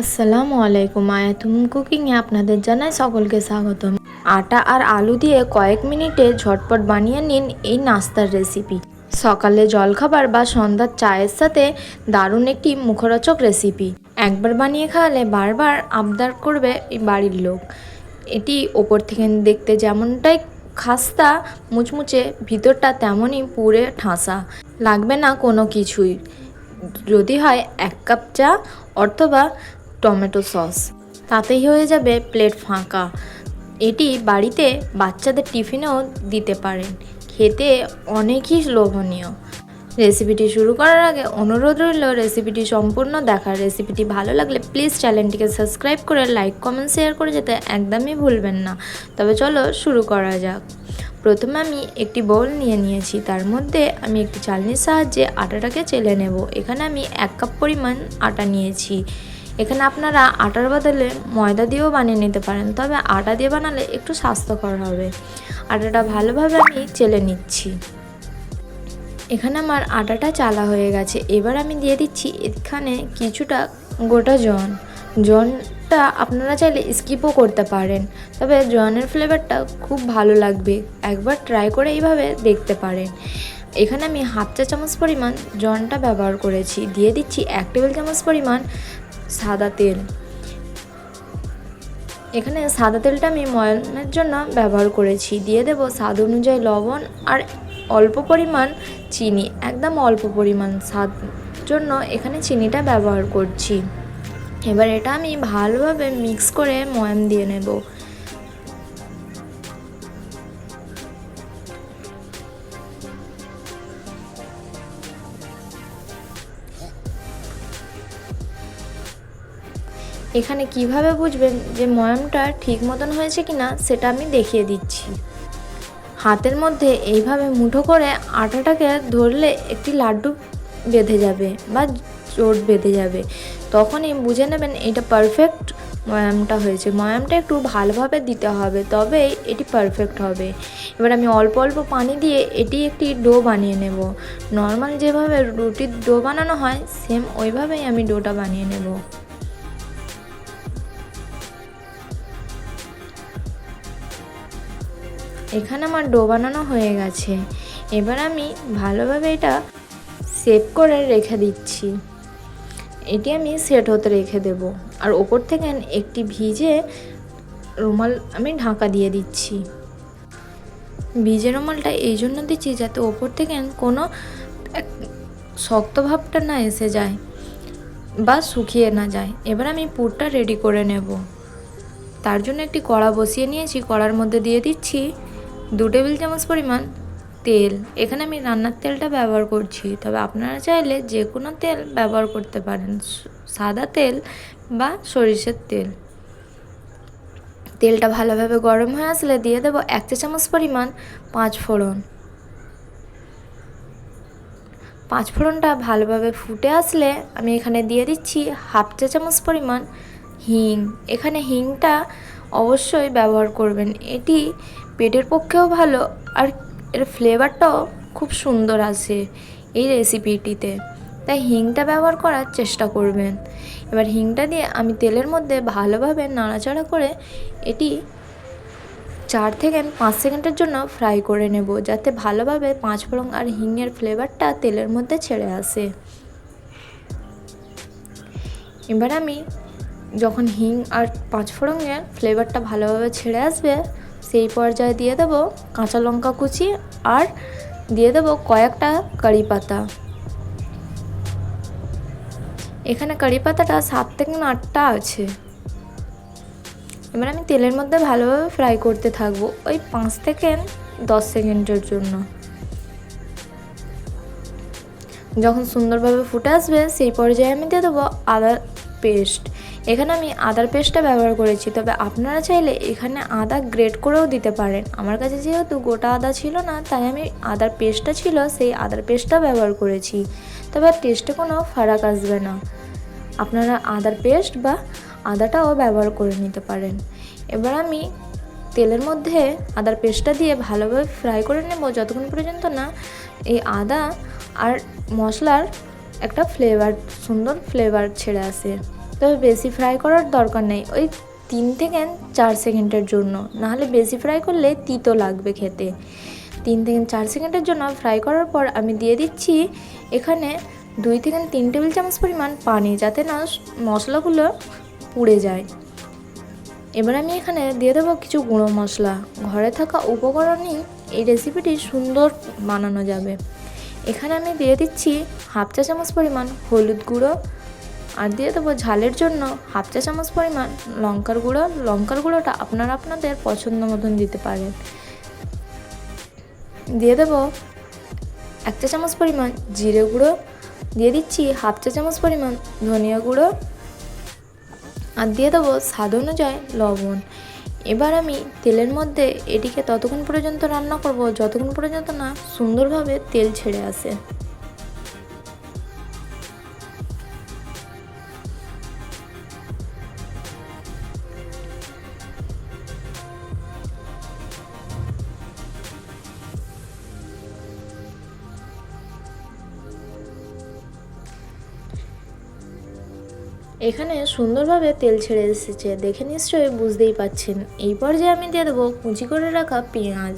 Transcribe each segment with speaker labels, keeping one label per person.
Speaker 1: আসসালামু আলাইকুম আয়াতুম কুকিংয়ে আপনাদের জানাই সকলকে স্বাগতম। আটা আর আলু দিয়ে কয়েক মিনিটে ঝটপট বানিয়ে নিন এই নাস্তার রেসিপি। সকালে জলখাবার বা সন্ধ্যার চায়ের সাথে দারুণ একটি মুখরোচক রেসিপি। একবার বানিয়ে খাওয়ালে বারবার আবদার করবে এই বাড়ির লোক। এটি ওপর থেকে দেখতে যেমনটাই খাস্তা, মুচমুচে, ভিতরটা তেমনই পুরে ঠাসা। লাগবে না কোনো কিছুই। যদি হয় এক কাপ চা অথবা টমেটো সস। তাতেই হয়ে যাবে প্লেট ফাঁকা। এটি বাড়িতে বাচ্চাদের টিফিনেও দিতে পারেন। খেতে অনেকই লোভনীয়। রেসিপিটি শুরু করার আগে অনুরোধ রইল রেসিপিটি সম্পূর্ণ দেখার। রেসিপিটি ভালো লাগলে প্লিজ চ্যানেলটিকে সাবস্ক্রাইব করে লাইক, কমেন্ট, শেয়ার করে যেতে একদমই ভুলবেন না। তবে চলো শুরু করা যাক। প্রথমে আমি একটি বোল নিয়ে নিয়েছি। তার মধ্যে আমি একটি চালনির সাহায্যে আটাটাকে চেলে নেব। এখানে আমি এক কাপ পরিমাণ আটা নিয়েছি। এখানে আপনারা আটার বদলে ময়দা দিয়েও বানিয়ে নিতে পারেন, তবে আটা দিয়ে বানালে একটু স্বাস্থ্যকর হবে। আটাটা ভালোভাবে আমি চেলে নিচ্ছি। এখানে আমার আটাটা চালা হয়ে গেছে। এবার আমি দিয়ে দিচ্ছি এখানে কিছুটা গোটা জন। জনটা আপনারা চাইলে স্কিপও করতে পারেন, তবে জনের ফ্লেভারটা খুব ভালো লাগবে। একবার ট্রাই করে এইভাবে দেখতে পারেন। এখানে আমি হাফ চা চামচ পরিমাণ জনটা ব্যবহার করেছি। দিয়ে দিচ্ছি এক টেবিল চামচ পরিমাণ সাদা তেল। এখানে সাদা তেলটা আমি ময়নের জন্য ব্যবহার করেছি। দিয়ে দেব স্বাদ অনুযায়ী লবণ আর অল্প পরিমাণ চিনি, একদম অল্প পরিমাণ স্বাদ জন্য এখানে চিনিটা ব্যবহার করছি। এবার এটা আমি ভালোভাবে মিক্স করে ময়ন দিয়ে নেব। এখানে কীভাবে বুঝবেন যে ময়ামটা ঠিক মতন হয়েছে কিনা সেটা আমি দেখিয়ে দিচ্ছি। হাতের মধ্যে এইভাবে মুঠো করে আটাটাকে ধরলে একটি লাড্ডু বেঁধে যাবে বা চোট বেঁধে যাবে। তখনই বুঝে নেবেন এটা পারফেক্ট ময়ামটা হয়েছে। ময়ামটা একটু ভালোভাবে দিতে হবে তবেই এটি পারফেক্ট হবে। এবার আমি অল্প অল্প পানি দিয়ে এটি একটি ডো বানিয়ে নেব। নর্মাল যেভাবে রুটির ডো বানানো হয় সেম ওইভাবেই আমি ডোটা বানিয়ে নেব। এখানে আমার ডো বানানো হয়ে গেছে। এবার আমি ভালোভাবে এটা সেভ করে রেখে দিচ্ছি। এটি আমি সেট হতে রেখে দেব। আর ওপর থেকে একটি ভিজে রুমাল আমি ঢাকা দিয়ে দিচ্ছি। ভিজে রুমালটা এই জন্য দিচ্ছি যাতে ওপর থেকে কোনো শক্ত ভাবটা না এসে যায় বা শুকিয়ে না যায়। এবার আমি পুরটা রেডি করে নেব। তার জন্য একটি কড়া বসিয়ে নিয়েছি। কড়ার মধ্যে দিয়ে দিচ্ছি দু টেবিল চামচ পরিমাণ তেল। এখানে আমি রান্নার তেলটা ব্যবহার করছি। তবে আপনারা চাইলে যে কোনো তেল ব্যবহার করতে পারেন। সাদা তেল বা সরিষার তেল। তেলটা ভালোভাবে গরম হয়ে আসলে দিয়ে দেবো এক চা চামচ পরিমাণ পাঁচ ফোড়ন। পাঁচ ফোড়নটা ভালোভাবে ফুটে আসলে আমি এখানে দিয়ে দিচ্ছি হাফ চা চামচ পরিমাণ হিং। এখানে হিংটা অবশ্যই ব্যবহার করবেন। এটি পেটের পক্ষেও ভালো, আর এর ফ্লেভারটাও খুব সুন্দর আসে এই রেসিপিটিতে তাই হিংটা ব্যবহার করার চেষ্টা করবেন। এবার হিংটা দিয়ে আমি তেলের মধ্যে ভালোভাবে নাড়াচাড়া করে এটি চার থেকে পাঁচ সেকেন্ডের জন্য ফ্রাই করে নেব, যাতে ভালোভাবে পাঁচ ফোড়ন আর হিংয়ের ফ্লেভারটা তেলের মধ্যে ছেড়ে আসে। এবার আমি যখন হিং আর পাঁচ ফোড়নের ফ্লেভারটা ভালোভাবে ছেড়ে আসবে সেই পর্যায়ে দিয়ে দেবো কাঁচা লঙ্কা কুচি আর দিয়ে দেবো কয়েকটা কারি পাতা। এখানে কারি পাতাটা সাত থেকে আটটা আছে। এবার আমি তেলের মধ্যে ভালোভাবে ফ্রাই করতে থাকব ওই পাঁচ থেকে দশ সেকেন্ডের জন্য। যখন সুন্দরভাবে ফুটে আসবে সেই পর্যায়ে আমি দিয়ে দেবো আদার পেস্ট। এখানে আমি আদার পেস্টটা ব্যবহার করেছি, তবে আপনারা চাইলে এখানে আদা গ্রেট করেও দিতে পারেন। আমার কাছে যেহেতু গোটা আদা ছিল না, তাই আমি আদার পেস্টটা ছিল, সেই আদার পেস্টটা ব্যবহার করেছি। তবে টেস্টে কোনো ফারাক আসবে না। আপনারা আদার পেস্ট বা আদাটাও ব্যবহার করে নিতে পারেন। এবার আমি তেলের মধ্যে আদার পেস্টটা দিয়ে ভালোভাবে ফ্রাই করে নেব, যতক্ষণ পর্যন্ত না এই আদা আর মশলার একটা ফ্লেভার, সুন্দর ফ্লেভার ছেড়ে আসে। তবে বেশি ফ্রাই করার দরকার নেই। ওই তিন থেকে চার সেকেন্ডের জন্য। নাহলে বেশি ফ্রাই করলে তিতো লাগবে খেতে। তিন থেকে চার সেকেন্ডের জন্য ফ্রাই করার পর আমি দিয়ে দিচ্ছি এখানে দুই থেকে তিন টেবিল চামচ পরিমাণ পানি যাতে না মশলাগুলো পুড়ে যায়। এবার আমি এখানে দিয়ে দেবো কিছু গুঁড়ো মশলা। ঘরে থাকা উপকরণই এই রেসিপিটি সুন্দর বানানো যাবে। এখানে আমি দিয়ে দিচ্ছি হাফ চা চামচ পরিমাণ হলুদ গুঁড়ো আর দিয়ে দেবো ঝালের জন্য হাফ চা চামচ পরিমাণ লঙ্কার গুঁড়ো। লঙ্কার গুঁড়োটা আপনারা আপনাদের পছন্দ মতন দিতে পারেন। দিয়ে দেবো এক চা চামচ পরিমাণ জিরে গুঁড়ো। দিয়ে দিচ্ছি হাফ চা চামচ পরিমাণ ধনিয়া গুঁড়ো। আর দিয়ে দেবো স্বাদ অনুযায়ী লবণ। এবার আমি তেলের মধ্যে এটিকে ততক্ষণ পর্যন্ত রান্না করব, যতক্ষণ পর্যন্ত না সুন্দরভাবে তেল ছেড়ে আসে। এখানে সুন্দরভাবে তেল ছেড়ে এসেছে। দেখে নিশ্চয়ই বুঝতেই পাচ্ছেন এই পর্যায়ে আমি দিয়ে দেবো, কুচি করে রাখা পেঁয়াজ।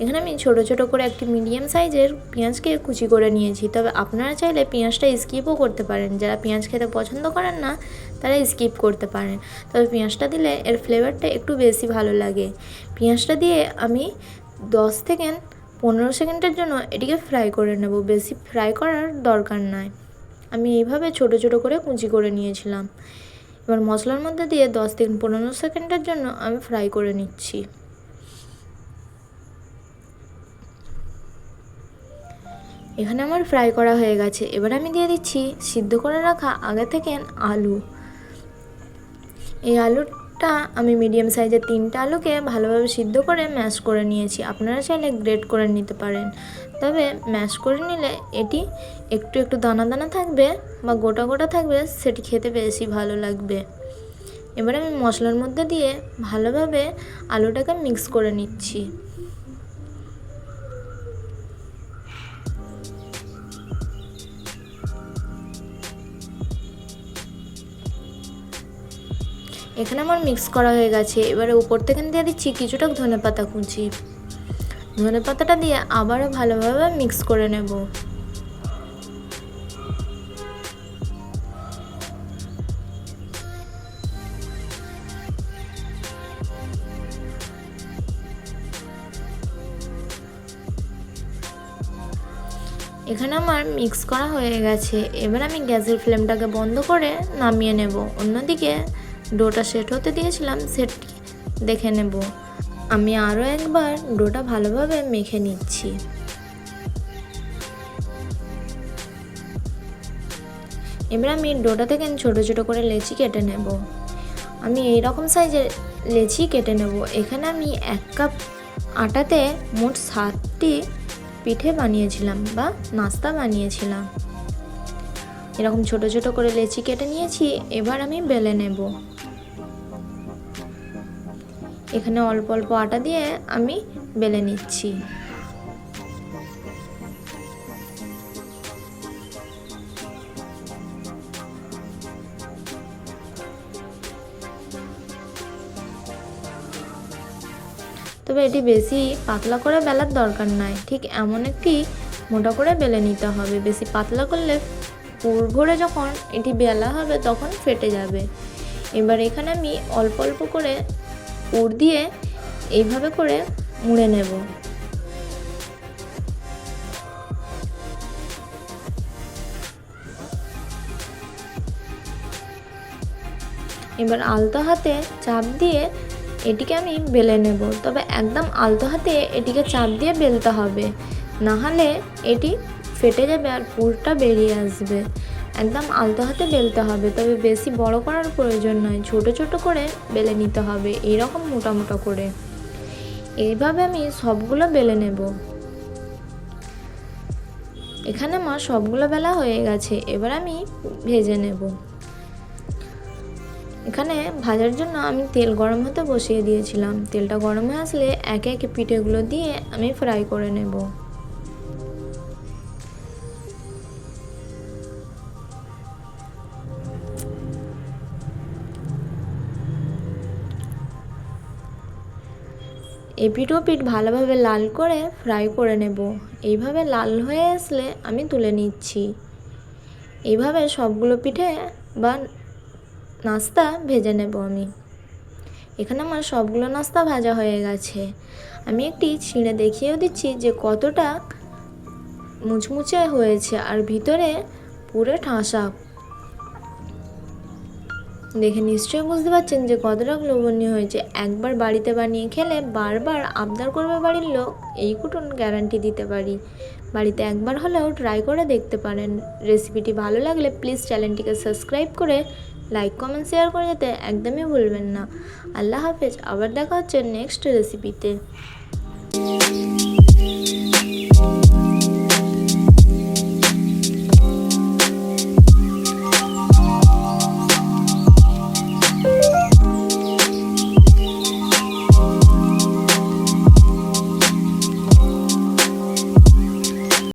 Speaker 1: এখানে আমি ছোট ছোট করে একটি মিডিয়াম সাইজের পেঁয়াজকে কুচি করে নিয়েছি। তবে আপনারা চাইলে পেঁয়াজটা স্কিপও করতে পারেন। যারা পেঁয়াজ খেতে পছন্দ করেন না, তারা স্কিপ করতে পারেন। তবে পেঁয়াজটা দিলে এর ফ্লেভারটা একটু বেশি ভালো লাগে। পেঁয়াজটা দিয়ে আমি দশ থেকে পনেরো সেকেন্ডের জন্য এটিকে ফ্রাই করে নেব। বেশি ফ্রাই করার দরকার নয় আমি এইভাবে ছোট ছোট করে কুচি করে নিয়েছিলাম। এবার মশলার মধ্যে দিয়ে দশ থেকে পনেরো সেকেন্ডের জন্য আমি ফ্রাই করে নিচ্ছি। এখানে আমার ফ্রাই করা হয়ে গেছে। এবার আমি দিয়ে দিচ্ছি সিদ্ধ করে রাখা আগে থেকে আলু। এই আলুটা আমি মিডিয়াম সাইজের তিনটা আলুকে ভালোভাবে সিদ্ধ করে ম্যাশ করে নিয়েছি। আপনারা চাইলে গ্রেট করে নিতে পারেন। তবে ম্যাশ করে নিলে এটি একটু একটু দানা দানা থাকবে বা গোটা গোটা থাকবে, সেটি খেতে বেশি ভালো লাগবে। এবার আমি মশলার মধ্যে দিয়ে ভালোভাবে আলুটাকে মিক্স করে নিচ্ছি। এখানে আমার মিক্স করা হয়ে গেছে। এবারে উপর থেকে দিয়ে দিচ্ছি কিছুটা ধনে পাতা কুচি। ধনে পাতাটা দিয়ে আবারও ভালোভাবে মিক্স করে নেব। এখানে আমার মিক্স করা হয়ে গেছে। এবার আমি গ্যাসের ফ্লেমটাকে বন্ধ করে নামিয়ে নেব। অন্যদিকে ডোটা সেট হতে দিয়েছিলাম সেটটি দেখে নেব। আমি আরও একবার ডোটা ভালোভাবে মেখে নিচ্ছি। এবার আমি ডোটা থেকে ছোট ছোট করে লেচি কেটে নেব। আমি এই রকম সাইজের লেচি কেটে নেব। এখানে আমি এক কাপ আটাতে মোট সাতটি পিঠে বানিয়েছিলাম বা নাস্তা বানিয়েছিলাম। এরকম ছোট ছোট করে লেচি কেটে নিয়েছি। এবার আমি বেলে নেব। এখানে অল্প অল্প আটা দিয়ে আমি বেলে নিচ্ছি। তবে এটি বেশি পাতলা করে বেলার দরকার নাই। ঠিক এমন একটি মোটা করে বেলে নিতে হবে। বেশি পাতলা করলে পুর ভরে যখন এটি বেলা হবে তখন ফেটে যাবে। এবার এখানে আমি অল্প অল্প করে পুর দিয়ে এইভাবে করে মুড়ে নেব। এবার আলতো হাতে চাপ দিয়ে এটিকে আমি বেলে নেব। তবে একদম আলতো হাতে এটিকে চাপ দিয়ে বেলতে হবে। না হলে এটি ফেটে যাবে আর পুরটা বেরিয়ে আসবে। একদম আলতো হাতে বেলতে হবে, তবে বেশি বড় করার প্রয়োজন নয়। ছোট ছোট করে বেলে নিতে হবে, এইরকম মোটা মোটা করে। এইভাবে আমি সবগুলো বেলে নেব। এখানে আমার সবগুলো বেলা হয়ে গেছে, এবার আমি ভেজে নেব। এখানে ভাজার জন্য আমি তেল গরম হতে বসিয়ে দিয়েছিলাম। তেলটা গরম হয়ে আসলে একে একে পিঠেগুলো দিয়ে আমি ফ্রাই করে নেব। এপিট ওপিট ভালোভাবে লাল করে ফ্রাই করে নেব। এইভাবে লাল হয়ে আসলে আমি তুলে নিচ্ছি। এইভাবে সবগুলো পিঠে বা নাস্তা ভেজে নেব আমি। এখানে আমার সবগুলো নাস্তা ভাজা হয়ে গেছে। আমি একটি ছিঁড়ে দেখিয়েও দিচ্ছি যে কতটা মুচমুচে হয়েছে আর ভিতরে পুরো ঠাসা দেখে নিশ্চয়ই বুঝতে পারছেন যে কতটা লোভনীয় হয়েছে। একবার বাড়িতে বানিয়ে খেলে বারবার আবদার করবে বাড়ির লোক, এই কুটুন গ্যারান্টি দিতে পারি। বাড়িতে একবার হলেও ট্রাই করে দেখতে পারেন। রেসিপিটি ভালো লাগলে প্লিজ চ্যানেলটিকে সাবস্ক্রাইব করে লাইক কমেন্ট শেয়ার করে যেতে একদমই ভুলবেন না। আল্লাহ হাফেজ, আবার দেখা হচ্ছে নেক্সট রেসিপিতে